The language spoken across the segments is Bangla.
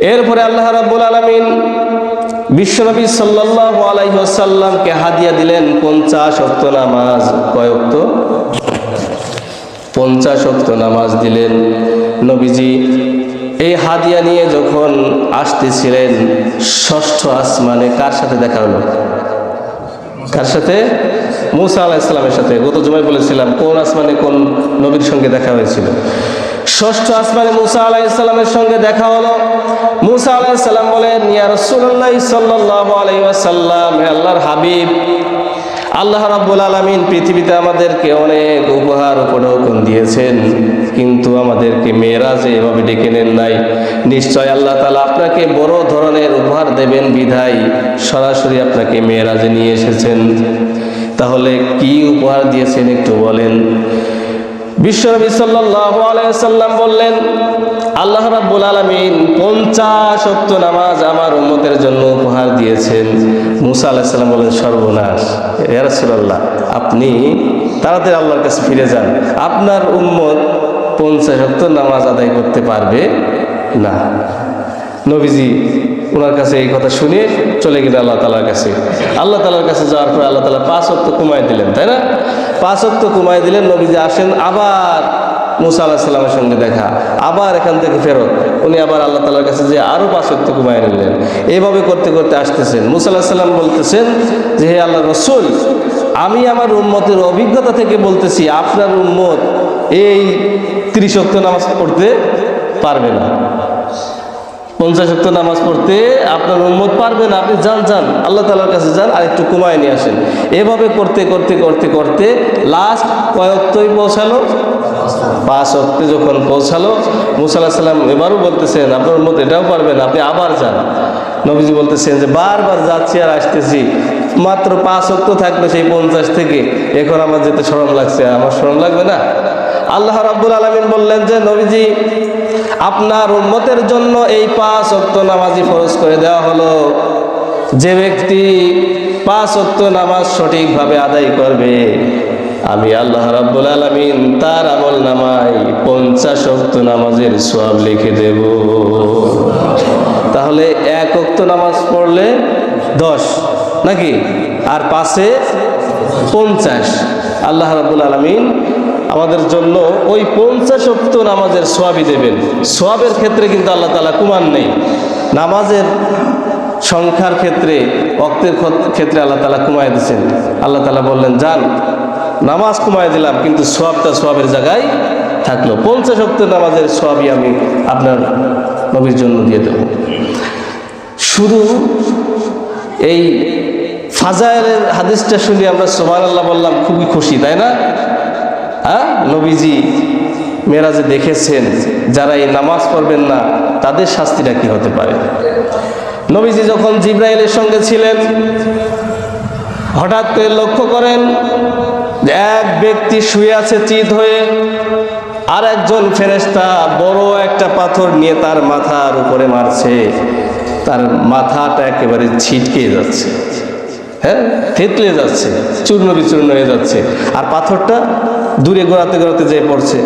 এরপরে আল্লাহ রাব্বুল আলামিন বিশ্বনবী সাল্লাল্লাহু আলাইহি ওয়াসাল্লামকে হাদিয়া দিলেন, পঞ্চাশ অক্ত নামাজ। কয় অক্ত পঞ্চাশ অক্ত নামাজ দিলেন। নবীজি, এই হাদিয়া নিয়ে যখন আসতেছিলেন, ষষ্ঠ আসমানে কার সাথে দেখা হলো? কার সাথে? মুসা আলাহ ইসলামের সাথে। গত জমায় বলেছিলাম, কোন আসমানে কোন নবীর সঙ্গে দেখা হয়েছিল। ষষ্ঠ আসমানে মুসা আলাহ ইসলামের সঙ্গে দেখা হলো। মুসা আলাহ ইসলাম বলেন, ইয়া রসুল্লাহ সাল্লাহ আলাইসাল্লাম আল্লাহর হাবিব, আল্লাহ রাব্বুল আলামিন পৃথিবীতে আমাদেরকে অনেক উপহার উপঢৌকন দিয়েছেন, কিন্তু আমাদেরকে মেয়েরাজে এভাবে ডেকে নেন নাই। নিশ্চয় আল্লাহ তালা আপনাকে বড় ধরনের উপহার দেবেন, বিধায় সরাসরি আপনাকে মেয়েরাজে নিয়ে এসেছেন। তাহলে কি উপহার দিয়েছেন একটু বলেন? বিশ্বনবী সাল্লাম বললেন, আল্লাহ রাব্বুল আলামিন পঞ্চাশ অক্ত নামাজ আমার উম্মতের জন্য উপহার দিয়েছেন। মুসা আলাইহিস সালাম বলেন সর্বনাশ, ইয়া রাসূলুল্লাহ, আপনি তাড়াতাড়ি আল্লাহর কাছে ফিরে যান। আপনার উম্মত পঞ্চাশ অক্ত নামাজ আদায় করতে পারবে না। নবীজি ওনার কাছে এই কথা শুনে চলে গেলেন আল্লাহ তালার কাছে। আল্লাহ তালার কাছে যাওয়ার পরে আল্লাহ তালা পাঁচ অক্ত কমায় দিলেন, তাই না? পাঁচ অক্ত কমায় দিলেন নবীজি আসেন, আবার মুসা আল্লাহ সাল্লামের সঙ্গে দেখা, আবার এখান থেকে ফেরত। উনি আবার আল্লাহ তালার কাছে যে আরও পাঁচ অক্ত কমায় নিলেন। এইভাবে করতে করতে আসতেছেন। মুসা আল্লাহ সাল্লাম বলতেছেন যে, হে আল্লাহ রসুল, আমি আমার উম্মতের অভিজ্ঞতা থেকে বলতেছি, আপনার উম্মত এই ত্রিশক্ত নামাজ পড়তে পারবে না। পঞ্চাশ শক্ত নামাজ পড়তে আপনার উন্মত পারবে না, আপনি যান যান। আল্লাহ তালার কাছে যান আর একটু কমায় নিয়ে আসেন। এভাবে করতে করতে করতে করতে লাস্ট কয়ক্তই পৌঁছালো? পাঁচ অক্তে যখন পৌঁছালো মুসাল্লাহ সাল্লাম এবারও বলতেছেন, আপনার উন্মত এটাও পারবেন আপনি আবার যান। নবীজি বলতেছেন যে, বারবার যাচ্ছি আর আসতেছি। মাত্র পাঁচ অক্ত থাকবে সেই পঞ্চাশ থেকে। এখন আমার যেতে সরম লাগছে আমার সরম লাগবে না? আল্লাহ রাব্বুল আলমিন বললেন যে, নবীজি আপনার উন্মতের জন্য এই পাঁচ অক্ত নামাজি ফরজ করে দেওয়া হলো। যে ব্যক্তি পাঁচ অক্ত নামাজ সঠিকভাবে আদায় করবে, আমি আল্লাহ রাব্বুল আলমিন তার আমল নামায় পঞ্চাশ অক্ত নামাজের সোয়াব লিখে দেব। তাহলে এক অক্ত নামাজ পড়লে দশ, নাকি? আর পাশে পঞ্চাশ। আল্লাহ রাবুল আলমিন আমাদের জন্য ওই পঞ্চাশ অক্ত নামাজের সোয়াবই দেবেন। সোয়াবের ক্ষেত্রে কিন্তু আল্লাহ তালা কুমান নেই। নামাজের সংখ্যার ক্ষেত্রে অক্তের ক্ষেত্রে আল্লাহ তালা কুমায় দিচ্ছেন আল্লাহ তালা বললেন, যান, নামাজ কুমায় দিলাম, কিন্তু সোয়াবটা সোয়াবের জায়গায় থাকল। পঞ্চাশ অক্ত নামাজের সোয়াবই আমি আপনার নবীর জন্য দিয়ে দেব। শুধু এই ফাজাইলের হাদিসটা শুনে আমরা সোমান আল্লাহ বললাম, খুবই খুশি, তাই না? হ্যাঁ? নবীজি মেরাজে দেখেছেন, যারা এই নামাজ পড়বেন না, তাদের শাস্তিটা কি হতে পারে? নবীজি যখন জিব্রাইলের সঙ্গে ছিলেন, হঠাৎ করে লক্ষ্য করেন এক ব্যক্তি শুয়ে আছে চিত হয়ে, আর একজন ফেরেস্তা বড় একটা পাথর নিয়ে তার মাথার উপরে মারছে। তার মাথাটা একেবারে ছিটকে যাচ্ছে। হ্যাঁ? থেতলে যাচ্ছে, চূর্ণ বিচূর্ণ হয়ে যাচ্ছে। আর পাথরটা দূরে গোড়াতে গোড়াতে যেয়ে পড়ছে।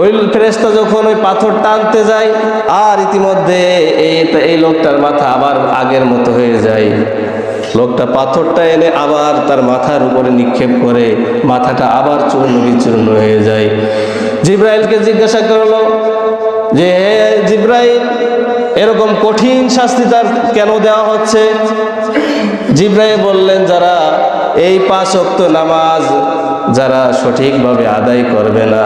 ওই ফেরেস্তা যখন ওই পাথর টানতে যায়, আর ইতিমধ্যে এই এই লোকটার মাথা আবার আগের মতো হয়ে যায়। লোকটা পাথরটা এনে আবার তার মাথার উপরে নিক্ষেপ করে মাথাটা আবার চূর্ণ বিচূর্ণ হয়ে যায়। জিব্রাইলকে জিজ্ঞাসা করল যে জিব্রাইল, এরকম কঠিন শাস্তি তার কেন দেওয়া হচ্ছে? জিব্রাইল বললেন, যারা এই পাঁচ অক্ত নামাজ যারা সঠিকভাবে আদায় করবে না,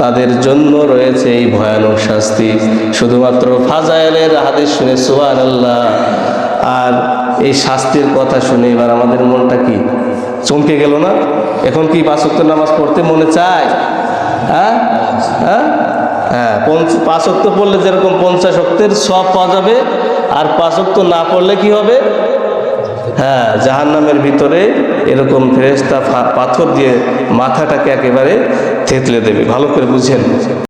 তাদের জন্য রয়েছে এই ভয়ানক শাস্তি। শুধুমাত্র ফাজাইলের হাদিস শুনে সুবান আল্লাহ আর এই শাস্তির কথা শুনে এবার আমাদের মনটা কি? চমকে গেল না? এখন কি পাঁচ অক্ত নামাজ পড়তে মনে চায়? হ্যাঁ? হ্যাঁ? হ্যাঁ পাঁচ অক্ত পড়লে যেরকম পঞ্চাশ অক্তের সব পাওয়া যাবে, আর পাঁচ অক্ত না পড়লে কি হবে? হ্যাঁ জাহান্নামের ভিতরে এরকম ফেরেস্তা পাথর দিয়ে মাথাটাকে একেবারে থেতলে দেবে। ভালো করে বুঝেন।